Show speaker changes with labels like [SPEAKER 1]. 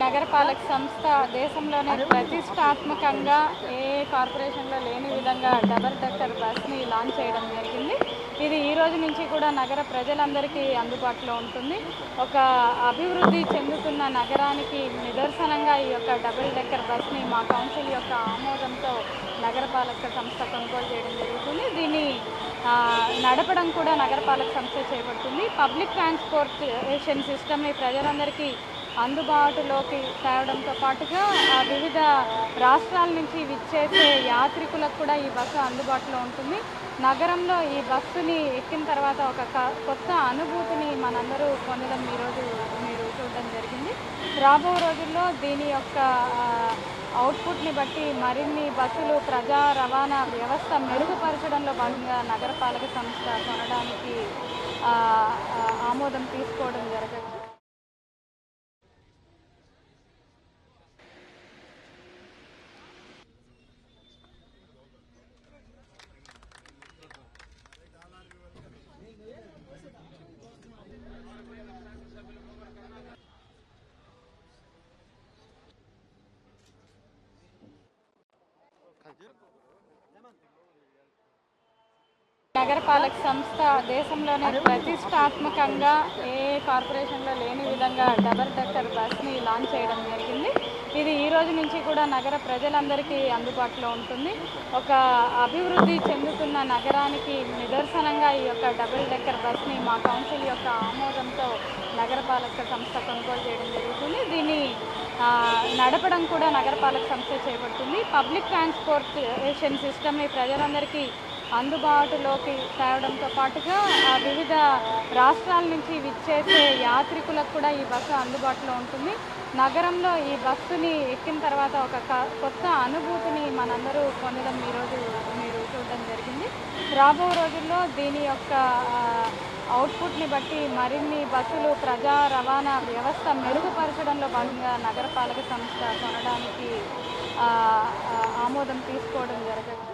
[SPEAKER 1] నగరపాలక సంస్థ దేశంలోనే ప్రతిష్టాత్మకంగా ఏ కార్పొరేషన్లో లేని విధంగా డబల్ డెక్కర్ బస్ని లాంచ్ చేయడం జరిగింది. ఇది ఈ రోజు నుంచి కూడా నగర ప్రజలందరికీ అందుబాటులో ఉంటుంది. ఒక అభివృద్ధి చెందుతున్న నగరానికి నిదర్శనంగా ఈ యొక్క డబుల్ డెక్కర్ బస్ని మా కౌన్సిల్ యొక్క ఆమోదంతో నగరపాలక సంస్థ కొనుగోలు చేయడం జరుగుతుంది. దీన్ని నడపడం కూడా నగరపాలక సంస్థ చేపడుతుంది. పబ్లిక్ ట్రాన్స్పోర్టేషన్ సిస్టమ్ని ప్రజలందరికీ అందుబాటులోకి తేవడంతో పాటుగా ఆ, వివిధ రాష్ట్రాల నుంచి విచ్చేసే యాత్రికులకు కూడా ఈ బస్సు అందుబాటులో ఉంటుంది. నగరంలో ఈ బస్సుని ఎక్కిన తర్వాత ఒక క- కొత్త అనుభూతిని మనందరూ పొందడం ఈరోజు మీరు చూడడం జరిగింది. రాబో రోజుల్లో దీని యొక్క అవుట్పుట్ని బట్టి మరిన్ని బస్సులు ప్రజా రవాణా వ్యవస్థ మెరుగుపరచడంలో భాగంగా నగరపాలక సంస్థ కొనడానికి ఆమోదం తీసుకోవడం జరగదు నగరపాలక సంస్థ దేశంలోనే ప్రతిష్టాత్మకంగా ఏ కార్పొరేషన్లో లేని విధంగా డబల్ డెక్కర్ బస్ని లాంచ్ చేయడం జరిగింది. ఇది ఈ రోజు నుంచి కూడా నగర ప్రజలందరికీ అందుబాటులో ఉంటుంది. ఒక అభివృద్ధి చెందుతున్న నగరానికి నిదర్శనంగా ఈ యొక్క డబుల్ డెక్కర్ బస్ని మా కౌన్సిల్ యొక్క ఆమోదంతో నగరపాలక సంస్థ కొనుగోలు చేయడం జరుగుతుంది. దీన్ని నడపడం కూడా నగరపాలక సంస్థ చేపడుతుంది. పబ్లిక్ ట్రాన్స్పోర్టేషన్ సిస్టమ్ని ప్రజలందరికీ అందుబాటులోకి తేవడంతో పాటుగా ఆ, వివిధ రాష్ట్రాల నుంచి విచ్చేసే యాత్రికులకు కూడా ఈ బస్సు అందుబాటులో ఉంటుంది. నగరంలో ఈ బస్సుని ఎక్కిన తర్వాత ఒక క- కొత్త అనుభూతిని మనందరూ పొందడం ఈరోజు మీరు చూడడం జరిగింది. రాబో రోజుల్లో దీని యొక్క అవుట్పుట్ని బట్టి మరిన్ని బస్సులు ప్రజా రవాణా వ్యవస్థ మెరుగుపరచడంలో భాగంగా నగరపాలక సంస్థ కొనడానికి ఆమోదం తీసుకోవడం జరగదు.